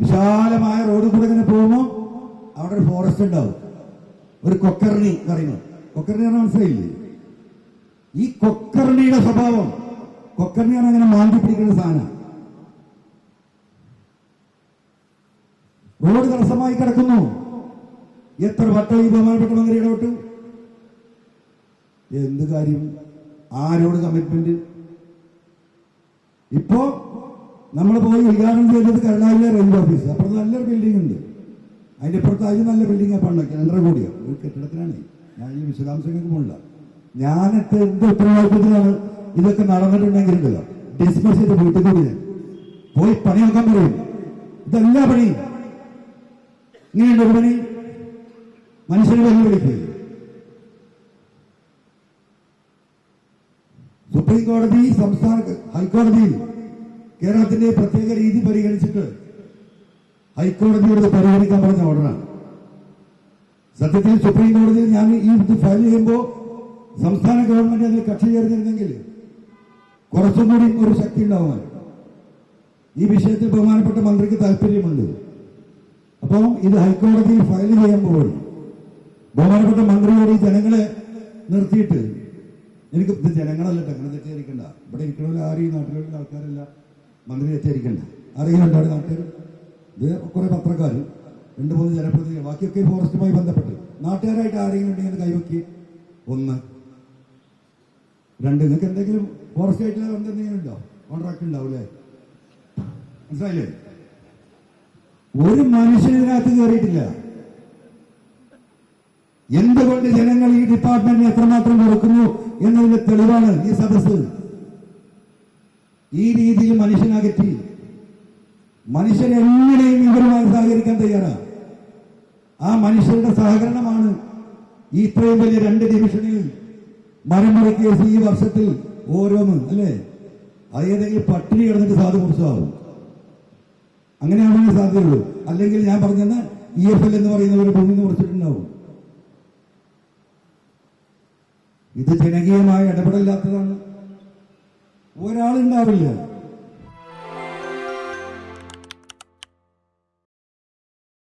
വിശാലമായ റോഡ് കൂടെ ഇങ്ങനെ പോകുമ്പോൾ അവിടെ ഒരു ഫോറസ്റ്റ് ഉണ്ടാവും. ഒരു കൊക്കർണി പറയുന്നു കൊക്കർണി പറഞ്ഞാൽ മനസ്സിലായില്ലേ? ഈ കൊക്കർണിയുടെ സ്വഭാവം. കൊക്കർണിയാണ് അങ്ങനെ മാന്തി പിടിക്കുന്ന സാധനം. റോഡ് തടസ്സമായി കിടക്കുന്നു. എത്ര വട്ടം ഈ ബഹുമാനപ്പെട്ട മന്ത്രി ഇടപെട്ടു? എന്ത് കാര്യം? ആരോട് കമ്മിറ്റ്മെന്റ് ഇപ്പോ നമ്മൾ പോയി ഉദ്ഘാടനം ചെയ്തത് കരുണാകര റെയിൽവേ ഓഫീസ് അപ്പുറത്ത് നല്ലൊരു ബിൽഡിംഗ് ഉണ്ട്. അതിന്റെ അപ്പുറത്ത് നല്ല ബിൽഡിംഗ് പണ്ടൊക്കെ. രണ്ടര കോടിയോ ഒരു കെട്ടിടത്തിനാണ്. ഞാൻ ഈ വിശദാംശങ്ങൾക്ക് പോകണ്ട ഞാനിട്ട് എന്ത് ഉത്തരവാദിത്വത്തിലാണ് ഇതൊക്കെ നടന്നിട്ടുണ്ടെങ്കിലുണ്ടല്ലോ ഡിസ്മിസ് ചെയ്ത് വീട്ടിൽ കൂടി ഞാൻ. പോയി പണി നോക്കാൻ പറയും. ഇതെല്ലാ പണിയും. ഇങ്ങനെയുണ്ട് ഒരു പണി? മനുഷ്യരെ വെല്ലുവിളിക്കുക സുപ്രീം കോടതി സംസ്ഥാന ഹൈക്കോടതിയിൽ കേരളത്തിന്റെ പ്രത്യേക രീതി പരിഗണിച്ചിട്ട് ഹൈക്കോടതിയോട് പരിഗണിക്കാൻ പറഞ്ഞ ഓർഡറാണ് സത്യത്തിൽ സുപ്രീം കോടതിയിൽ ഞാൻ ഈ ഇത് ഫയൽ ചെയ്യുമ്പോൾ സംസ്ഥാന ഗവൺമെന്റ് അതിൽ കക്ഷി ചേർന്നിരുന്നെങ്കിൽ കുറച്ചും കൂടി ഒരു ശക്തി ഉണ്ടാവുമായി ഈ വിഷയത്തിൽ ബഹുമാനപ്പെട്ട മന്ത്രിക്ക് താല്പര്യമുണ്ട്. അപ്പോൾ ഇത് ഹൈക്കോടതിയിൽ ഫയൽ ചെയ്യുമ്പോൾ ബഹുമാനപ്പെട്ട മന്ത്രിയോട് ഈ ജനങ്ങളെ നിർത്തിയിട്ട് എനിക്ക് ജനങ്ങളല്ല ടെക്നോളജി തെറ്റിദ്ധരിക്കണ്ട. ഇവിടെ ഇരിക്കണമല്ലോ ആരും നാട്ടിലുള്ള ആൾക്കാരല്ല. മന്ത്രി തെറ്റിദ്ധരിക്കണ്ട. അറിയുന്നുണ്ടാണ് ഇത് കുറെ പത്രക്കാർ രണ്ട് മൂന്ന് ജനപ്രതിനിധികൾ. ബാക്കിയൊക്കെ ഫോറസ്റ്റുമായി ബന്ധപ്പെട്ട്. നാട്ടുകാരായിട്ട് ആരെങ്കിലും ഉണ്ടെങ്കിൽ കൈവക്കി. ഒന്ന്. രണ്ട് നിങ്ങൾക്ക് എന്തെങ്കിലും ഫോറസ്റ്റ് ആയിട്ടുള്ള എന്തെങ്കിലും ഉണ്ടോ? കോൺട്രാക്ട് ഉണ്ടാവൂലേ മനസ്സിലായില്ലേ? ഒരു മനുഷ്യൻ ഇതിനകത്ത് കയറിയിട്ടില്ല. എന്തുകൊണ്ട് ജനങ്ങൾ ഈ ഡിപ്പാർട്ട്മെന്റിന് എത്രമാത്രം കൊടുക്കുന്നു എന്നതിന്റെ തെളിവാണ് ഈ സദസ്സ്. ഈ രീതിയിൽ മനുഷ്യനകറ്റി മനുഷ്യൻ എങ്ങനെയും ഇവരുമായി സഹകരിക്കാൻ തയ്യാറാണ് ആ മനുഷ്യരുടെ സഹകരണമാണ് ഈ ഇത്രയും വലിയ രണ്ട് ഡിവിഷനിൽ മരമുറി കേസ് ഈ വർഷത്തിൽ ഓരോന്ന് അല്ലേ? അതേതെങ്കിലും പട്ടിണി കിടന്നിട്ട് സാധു കുറിച്ചാവും. അങ്ങനെയാണെങ്കിൽ സാധ്യതയുള്ളൂ. അല്ലെങ്കിൽ ഞാൻ പറഞ്ഞെന്ന് ഇ എഫ് എൽ എന്ന് പറയുന്ന ഒരു ഭൂമി മുറിച്ചിട്ടുണ്ടാവും. ഇത് ജനകീയമായ ഇടപെടലില്ലാത്തതാണ്. ഒരാളുണ്ടാവില്ല